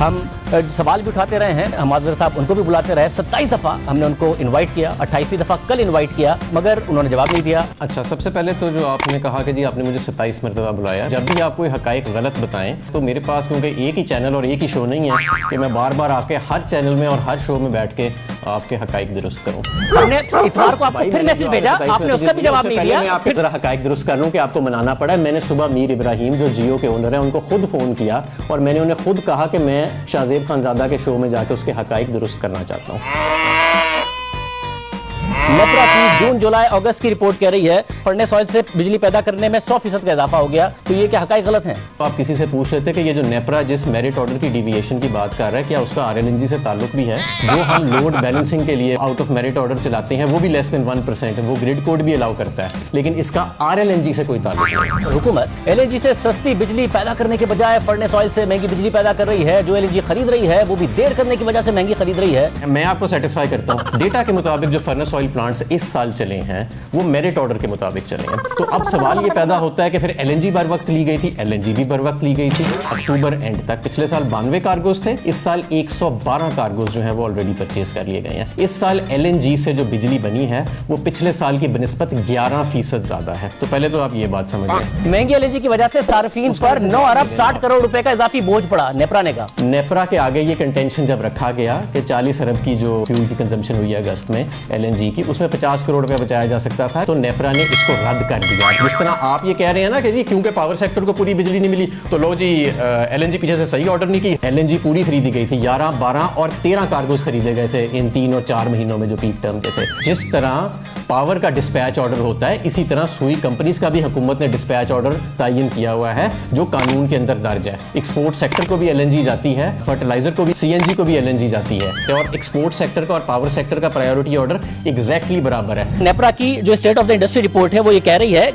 हम सवाल भी उठाते रहे हैं। हम आजर साहब उनको भी बुलाते रहे। सत्ताईस दफ़ा हमने उनको इनवाइट किया, अट्ठाईसवीं दफ़ा कल इनवाइट किया, मगर उन्होंने जवाब नहीं दिया। अच्छा सबसे पहले तो जो आपने कहा कि जी आपने मुझे सत्ताईस मरतबा बुलाया, जब भी आप कोई हकाइक गलत बताएँ तो मेरे पास क्योंकि एक ही चैनल और एक ही शो नहीं है कि मैं बार बार आके हर चैनल में और हर शो में बैठ के आपके हकाइक दुरुस्त करूँ। हमने इतवार को आपको फिर मैसेज भेजा आपने उसका भी जवाब नहीं मैं दिया। आपकी तरह हकाइक दुरुस्त कर लूँ कि आपको मनाना पड़ा। है मैंने सुबह मीर इब्राहिम जो जियो के ओनर है उनको खुद फ़ोन किया और मैंने उन्हें खुद कहा कि मैं शाहजेब खानजादा के शो में जाकर उसके हकाइक दुरुस्त करना चाहता हूँ। नेपरा की जून जुलाई अगस्त की रिपोर्ट कह रही है फर्नेस ऑयल से बिजली पैदा करने में सौ फ़ीसद का इजाफा हो गया। तो ये क्या हकाई गलत है? तो आप किसी से पूछ लेते कि ये जो नेपरा जिस मेरिट ऑर्डर की डिविएशन की बात कर रहा है क्या उसका आरएलएनजी से ताल्लुक भी है? जो हम लोड बैलेंसिंग के लिए आउट ऑफ़ मेरिट ऑर्डर चलाते हैं वो भी लेस देन वन परसेंट वो ग्रिड कोड भी अलाउ करता है। लेकिन इसका आर से कोई ताल्लुक नहीं हुकूमत एल से सस्ती बिजली पैदा करने के बजाय फर्नेस ऑयल से महँगी बिजली पैदा कर रही है जो एल खरीद रही है वो भी देर करने की वजह से महँगी खरीद रही है। मैं आपको सेटिस्फाई करता हूँ। डेटा के मुताबिक जो फर्नेस ऑयल प्लांट्स इस साल चले हैं वो मेरिट ऑर्डर के मुताबिक चले हैं। तो अब सवाल ये पैदा होता है कि फिर एलएनजी बर वक्त ली गई थी एलएनजी भी बर वक्त ली गई थी। अक्टूबर एंड तक पिछले साल बानवे कार्गोज थे इस साल 112 कार्गोज जो है वो ऑलरेडी परचेज कर लिए गए हैं। इस साल एलएनजी से जो बिजली बनी है वो पिछले साल की बनस्बत 11 फ़ीसद ज़्यादा है। तो पहले तो आप ये बात समझिए महँगी एल की वजह से सार्फिन पर नौ अरब साठ करोड़ रुपए का इजाफी बोझ पड़ा नेपरा ने कहा। नेपरा के आगे ये कंटेंशन जब रखा गया कि 40 अरब की जो फ्यूल की कंजम्पशन हुई है अगस्त में एलएनजी की उसमें 50 करोड़ रुपया बचाया जा सकता था तो नेपरा ने इसको रद्द कर दिया। जिस तरह आप ये कह रहे हैं ना कि जी, क्योंकि पावर सेक्टर को पूरी बिजली नहीं मिली तो लो जी एलएनजी पीछे से सही ऑर्डर नहीं की। एलएनजी पूरी खरीदी गई थी 11 12 और 13 कार्गोज खरीदे गए थे इन तीन और चार महीनों में जो पीक टर्म के थे। जिस तरह पावर का डिस्पैच ऑर्डर होता है, इसी तरह सुई कंपनीज़ का भी हुकूमत ने डिस्पैच ऑर्डर तयन किया हुआ है, जो कानून के अंदर दर्ज है। एक्सपोर्ट सेक्टर को भी एलएनजी जाती है फर्टिलाइज़र को भी सीएनजी को भी एलएनजी जाती है। और एक्सपोर्ट सेक्टर का और पावर सेक्टर का प्रायोरिटी ऑर्डर एग्जैक्टली बराबर है। नेपरा की जो state of the industry report है वो ये कह रही है।